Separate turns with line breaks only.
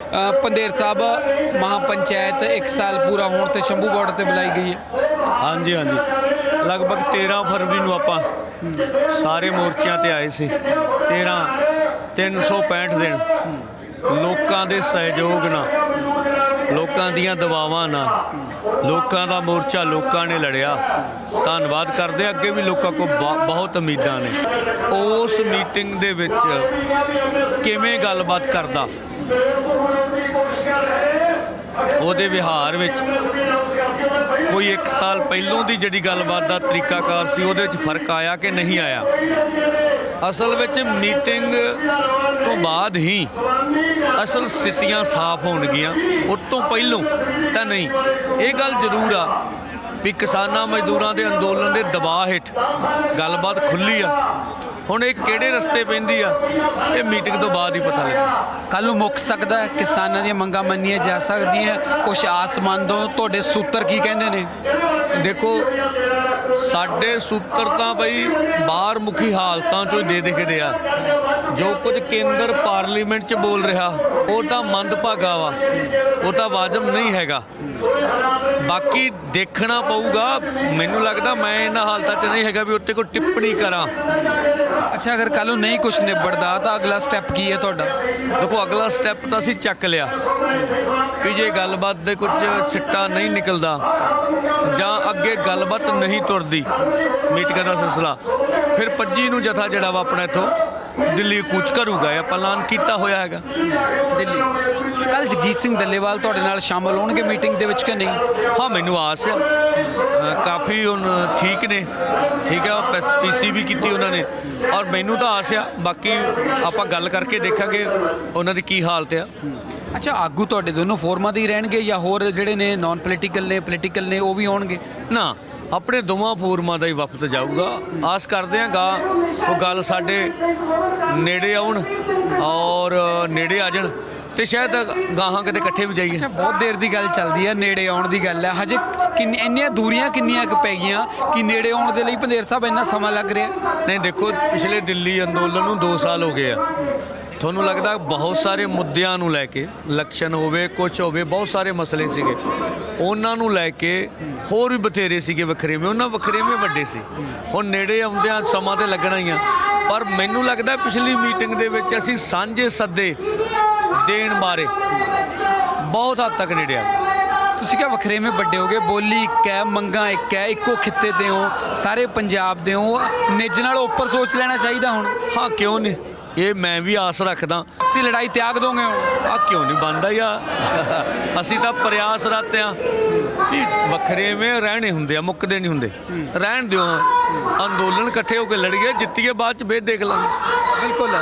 ਅ, ਪੰਧੇਰ ਸਾਹਿਬ ਮਹਾਪੰਚਾਇਤ 1 ਸਾਲ ਪੂਰਾ ਹੋਣ ਤੇ ਸ਼ੰਭੂ ਬਾਰਡਰ ਤੇ ਬੁਲਾਈ ਗਈ ਹੈ।
ਹਾਂਜੀ ਹਾਂਜੀ। ਲਗਭਗ 13 ਫਰਵਰੀ ਨੂੰ ਆਪਾਂ ਸਾਰੇ ਮੋਰਚਿਆਂ ਤੇ ਆਏ ਸੀ। 13 365 ਦਿਨ ਲੋਕਾਂ ਦੇ ਸਹਿਯੋਗ ਨਾਲ ਲੋਕਾਂ ਦੀਆਂ ਦਵਾਵਾਂ ਨਾਲ ਲੋਕਾਂ ਦਾ ਮੋਰਚਾ ਲੋਕਾਂ ਨੇ ਲੜਿਆ। ਧੰਨਵਾਦ ਕਰਦੇ ਅੱਗੇ ਵੀ ਲੋਕਾਂ ਕੋਲ ਬ- ਬਹੁਤ ਉਮੀਦਾਂ ਨੇ। ਉਸ ਮੀਟਿੰਗ ਦੇ ਵਿੱਚ ਕਿਵੇਂ ਗੱਲਬਾਤ ਕਰਦਾ? ਉਹਦੇ ਵਿਹਾਰ ਵਿੱਚ ਕੋਈ 1 ਸਾਲ ਪਹਿਲੋਂ ਦੀ ਜਿਹੜੀ ਗੱਲਬਾਤ ਦਾ ਤਰੀਕਾਕਾਰ ਸੀ, ਉਹਦੇ ਵਿੱਚ ਫ਼ਰਕ ਆਇਆ ਕਿ ਨਹੀਂ ਆਇਆ? ਅਸਲ ਵਿੱਚ ਮੀਟਿੰਗ ਤੋਂ ਬਾਅਦ ਹੀ ਅਸਲ ਸਥਿਤੀਆਂ ਸਾਫ਼ ਹੋਣਗੀਆਂ। ਉਸ ਤੋਂ ਪਹਿਲੋਂ ਤਾਂ ਨਹੀਂ। ਇਹ ਗੱਲ ਜ਼ਰੂਰ ਆ ਵੀ ਕਿਸਾਨਾਂ ਮਜ਼ਦੂਰਾਂ ਦੇ ਅੰਦੋਲਨ ਦੇ ਦਬਾਅ ਹੇਠ ਗੱਲਬਾਤ ਖੁੱਲੀ ਆ। ਹੁਣ ਇਹ ਕਿਹੜੇ ਰਸਤੇ ਪੈਂਦੀ ਆ? ਇਹ ਮੀਟਿੰਗ ਤੋਂ ਬਾਅਦ ਹੀ ਪਤਾ ਲੱਗੂ।
ਕੱਲ ਨੂੰ ਮੁੱਕ ਸਕਦਾ ਕਿਸਾਨਾਂ ਦੀਆਂ ਮੰਗਾਂ ਮੰਨੀਆਂ ਜਾ ਸਕਦੀਆਂ ਕੁਝ ਆਸਮਾਨ ਤੋਂ ਤੁਹਾਡੇ ਸੂਤਰ ਕੀ ਕਹਿੰਦੇ ਨੇ?
ਦੇਖੋ ਸਾਡੇ ਸੂਤਰ ਤਾਂ ਬਈ ਬਾਹਰ ਮੁਖੀ ਹਾਲਤਾਂ ਚੋਂ ਦੇ ਦਿਖਦੇ ਆ। ਜੋ ਕੁਝ ਕੇਂਦਰ ਪਾਰਲੀਮੈਂਟ 'ਚ ਬੋਲ ਰਿਹਾ ਉਹ ਤਾਂ ਮੰਦਭਾਗਾ ਵਾ। ਉਹ ਤਾਂ ਵਾਜਬ ਨਹੀਂ ਹੈਗਾ। ਬਾਕੀ ਦੇਖਣਾ ਪਊਗਾ। ਮੈਨੂੰ ਲੱਗਦਾ ਮੈਂ ਇਹਨਾਂ ਹਾਲਤਾਂ 'ਚ ਨਹੀਂ ਹੈਗਾ ਵੀ ਉੱਤੇ ਕੋਈ ਟਿੱਪਣੀ ਕਰਾਂ।
ਅੱਛਾ, ਅਗਰ ਕੱਲ ਨੂੰ ਨਹੀਂ ਕੁਝ ਨਿਬੜਦਾ ਤਾਂ ਅਗਲਾ ਸਟੈਪ ਕੀ ਹੈ ਤੁਹਾਡਾ?
ਦੇਖੋ, ਅਗਲਾ ਸਟੈਪ ਤਾਂ ਅਸੀਂ ਚੱਕ ਲਿਆ ਕਿ ਜੇ ਗੱਲਬਾਤ ਦੇ ਕੁਝ ਸਿੱਟਾ ਨਹੀਂ ਨਿਕਲਦਾ ਜਾਂ ਅੱਗੇ ਗੱਲਬਾਤ ਨਹੀਂ ਤੁਰਦੀ, ਮੀਟਿੰਗ ਦਾ ਸਿਲਸਿਲਾ, ਫਿਰ 25 ਨੂੰ ਜਥਾ ਜਿਹੜਾ ਵਾ ਆਪਣਾ ਇੱਥੋਂ ਦਿੱਲੀ ਕੂਚ ਕਰੂਗਾ ਇਹ ਆਪਾਂ ਐਲਾਨ ਕੀਤਾ ਹੋਇਆ ਹੈਗਾ।
ਦਿੱਲੀ। ਕੱਲ ਜਗਜੀਤ ਸਿੰਘ ਦੱਲੇਵਾਲ ਤੁਹਾਡੇ ਨਾਲ ਸ਼ਾਮਲ ਹੋਣਗੇ ਮੀਟਿੰਗ ਦੇ ਵਿੱਚ ਕਿ ਨਹੀਂ?
ਹਾਂ ਮੈਨੂੰ ਆਸ ਆ। ਅ, ਕਾਫੀ ਹੁਣ ਠੀਕ ਨੇ। ਠੀਕ ਹੈ ਪੀਸੀ ਵੀ ਕੀਤੀ ਉਹਨਾਂ ਨੇ। ਔਰ ਮੈਨੂੰ ਤਾਂ ਆਸ ਆ ਬਾਕੀ ਆਪਾਂ ਗੱਲ ਕਰਕੇ ਦੇਖਾਂਗੇ ਉਹਨਾਂ ਦੀ ਕੀ ਹਾਲਤ ਆ।
ਅੱਛਾ ਆਗੂ ਤੁਹਾਡੇ ਦੋਨੋਂ ਫੋਰਮਾਂ ਦੇ ਹੀ ਰਹਿਣਗੇ ਜਾਂ ਹੋਰ ਜਿਹੜੇ ਨੇ ਨਾਨ ਪੋਲੀਟੀਕਲ ਨੇ ਪੋਲੀਟੀਕਲ ਨੇ ਉਹ ਵੀ ਆਉਣਗੇ?
ਨਾ ਆਪਣੇ ਦੋਵਾਂ ਫੋਰਮਾਂ ਦਾ ਹੀ ਵਫਦ ਜਾਊਗਾ। ਆਸ ਕਰਦੇ ਹਾਂ ਗਾ ਉਹ ਗੱਲ ਸਾਡੇ ਨੇੜੇ ਆਉਣ ਔਰ ਨੇੜੇ ਆ ਜਾਣ ਤੇ ਸ਼ਾਇਦ ਗਾਹਾਂ ਕਿਤੇ ਇਕੱਠੇ ਵੀ ਜਾਈਏ।
ਅੱਛਾ ਬਹੁਤ ਦੇਰ ਦੀ ਗੱਲ ਚੱਲਦੀ ਹੈ ਨੇੜੇ ਆਉਣ ਦੀ ਗੱਲ ਹੈ ਹਜੇ ਕਿੰਨੀ ਇੰਨੀਆਂ ਦੂਰੀਆਂ ਕਿੰਨੀਆਂ ਕੁ ਪੈ ਗਈਆਂ ਕਿ ਨੇੜੇ ਆਉਣ ਦੇ ਲਈ ਪੰਧੇਰ ਸਾਹਿਬ ਇੰਨਾ ਸਮਾਂ ਲੱਗ ਰਿਹਾ?
ਨਹੀਂ ਦੇਖੋ ਪਿਛਲੇ ਦਿੱਲੀ ਅੰਦੋਲਨ ਨੂੰ 2 ਸਾਲ ਹੋ ਗਏ ਆ। ਤੁਹਾਨੂੰ ਲੱਗਦਾ ਬਹੁਤ ਸਾਰੇ ਮੁੱਦਿਆਂ ਨੂੰ ਲੈ ਕੇ ਇਲੈਕਸ਼ਨ ਹੋਵੇ ਕੁਝ ਹੋਵੇ ਬਹੁਤ ਸਾਰੇ ਮਸਲੇ ਸੀਗੇ। ਉਹਨਾਂ ਨੂੰ ਲੈ ਕੇ ਹੋਰ ਵੀ ਬਥੇਰੇ ਸੀਗੇ ਵੱਖਰੇਵੇਂ। ਉਹਨਾਂ ਵੱਖਰੇਵੇਂ ਵੱਡੇ ਸੀ। ਹੁਣ ਨੇੜੇ ਆਉਂਦਿਆਂ ਸਮਾਂ ਤੇ ਲੱਗਣਾ ਹੀ ਆ। ਪਰ ਮੈਨੂੰ ਲੱਗਦਾ ਪਿਛਲੀ ਮੀਟਿੰਗ ਦੇ ਵਿੱਚ ਅਸੀਂ ਸਾਂਝੇ ਸੱਦੇ ਦੇਣ ਬਾਰੇ ਬਹੁਤ ਹੱਦ ਤੱਕ ਨੇੜੇ ਆ ਗਏ।
ਤੁਸੀਂ ਕਿਹਾ ਵੱਖਰੇਵੇਂ ਵੱਡੇ ਹੋਗੇ ਬੋਲੀ ਇੱਕ ਹੈ ਮੰਗਾਂ ਇੱਕ ਹੈ ਇੱਕੋ ਖਿੱਤੇ ਤੇ ਹੋ। ਸਾਰੇ ਪੰਜਾਬ ਦੇ ਹੋ। ਨਿੱਜ ਨਾਲ ਉੱਪਰ ਸੋਚ ਲੈਣਾ ਚਾਹੀਦਾ ਹੁਣ।
ਹਾਂ ਕਿਉਂ ਨਹੀਂ? ਇਹ ਮੈਂ ਵੀ ਆਸ ਰੱਖਦਾ।
ਤੁਸੀਂ ਲੜਾਈ ਤਿਆਗ ਦੋਗੇ
ਆ ਕਿਉਂ ਨਹੀਂ ਬਣਦਾ ਯਾ ਅਸੀਂ ਤਾਂ ਪ੍ਰਯਾਸਰਤ ਆ ਵੀ ਵੱਖਰੇਵੇਂ ਰਹਿਣੇ ਹੁੰਦੇ ਆ ਮੁੱਕਦੇ ਨਹੀਂ ਹੁੰਦੇ। ਰਹਿਣ ਦਿਓ। ਅੰਦੋਲਨ ਇਕੱਠੇ ਹੋ ਕੇ ਲੜੀਏ ਜਿੱਤੀਏ ਬਾਅਦ ਚ ਵੇਦ ਦੇਖ ਲਾਂਗੇ।
ਬਿਲਕੁਲ।